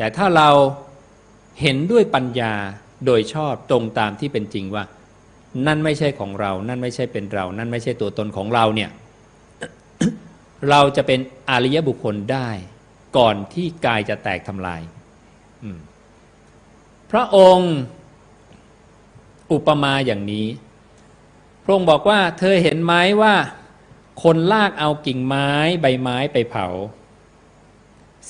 แต่ถ้าเราเห็นด้วยปัญญาโดยชอบตรงตามที่เป็นจริงว่า นั่นไม่ใช่ของเรา นั่นไม่ใช่เป็นเรา นั่นไม่ใช่ตัวตนของเราเนี่ย เราจะเป็นอริยบุคคลได้ก่อนที่กายจะแตกทำลาย พระองค์อุปมาอย่างนี้ พระองค์บอกว่า เธอเห็นไหมว่า คนลากเอากิ่งไม้ใบไม้ไปเผา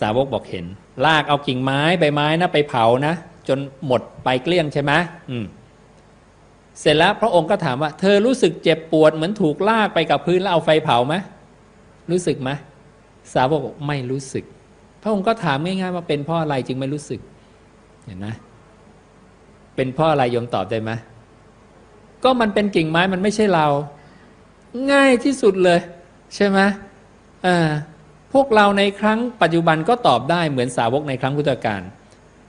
สาวกบอกเห็น ลากเอากิ่งไม้ใบไม้นะไปเผานะ จนหมดไปเกลี้ยงใช่ไหมอืมเสร็จแล้วพระองค์ก็ถามว่า เธอรู้สึกเจ็บปวดเหมือนถูกลากไปกับพื้นแล้วเอาไฟเผาไหมรู้สึกไหมสาวกบอกไม่รู้สึก พระองค์ก็ถามง่ายๆว่าเป็นเพราะอะไรจึงไม่รู้สึก เห็นไหมเป็นเพราะอะไรยมตอบได้ไหมก็มันเป็นกิ่งไม้มันไม่ใช่เรา ง่ายที่สุดเลย ใช่ไหมอ่า พวกเราในครั้งปัจจุบันก็ตอบได้เหมือนสาวกในครั้งพุทธกาล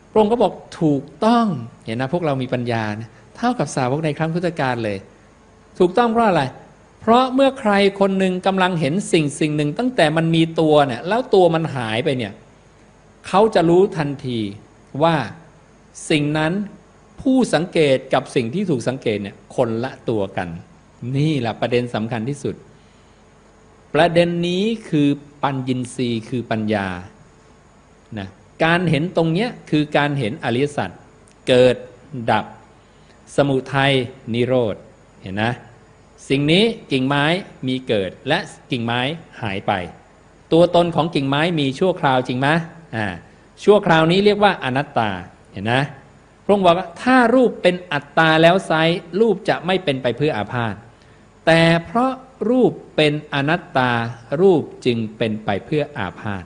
พระองค์ก็บอกถูกต้องเห็นนะพวกเรามีปัญญานะเท่ากับสาวกในครั้งพุทธกาลเลย ถูกต้องเพราะอะไร เพราะเมื่อใครคนหนึ่งกำลังเห็นสิ่งสิ่งหนึ่งตั้งแต่มันมีตัวเนี่ยแล้วตัวมันหายไปเนี่ยเขาจะรู้ทันทีว่าสิ่งนั้นผู้สังเกตกับสิ่งที่ถูกสังเกตเนี่ยคนละตัวกัน นี่แหละประเด็นสำคัญที่สุด ประเด็นนี้คือ ปัญญินทรีย์คือปัญญานะการเห็นตรงเนี้ยคือการเห็นอริยสัจเกิดดับ สมุทัยนิโรธเห็นนะสิ่งนี้กิ่งไม้มีเกิดและกิ่งไม้หายไป ตัวตนของกิ่งไม้มีชั่วคราวจริงไหมอ่าชั่วคราวนี้เรียกว่าอนัตตาเห็นนะพระองค์บอกว่าถ้ารูปเป็นอัตตาแล้วไซร้รูปจะไม่เป็นไปเพื่ออาพาธแต่เพราะ รูปเป็นอนัตตา รูปจึงเป็นไปเพื่ออาพาธ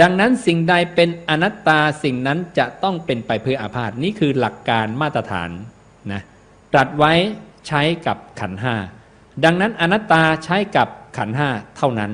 ดังนั้นสิ่งใดเป็นอนัตตาสิ่งนั้นจะต้องเป็นไปเพื่ออาพาธนี่คือหลักการมาตรฐานนะตรัสไว้ใช้กับขันห้าดังนั้นอนัตตาใช้กับขันห้าเท่านั้น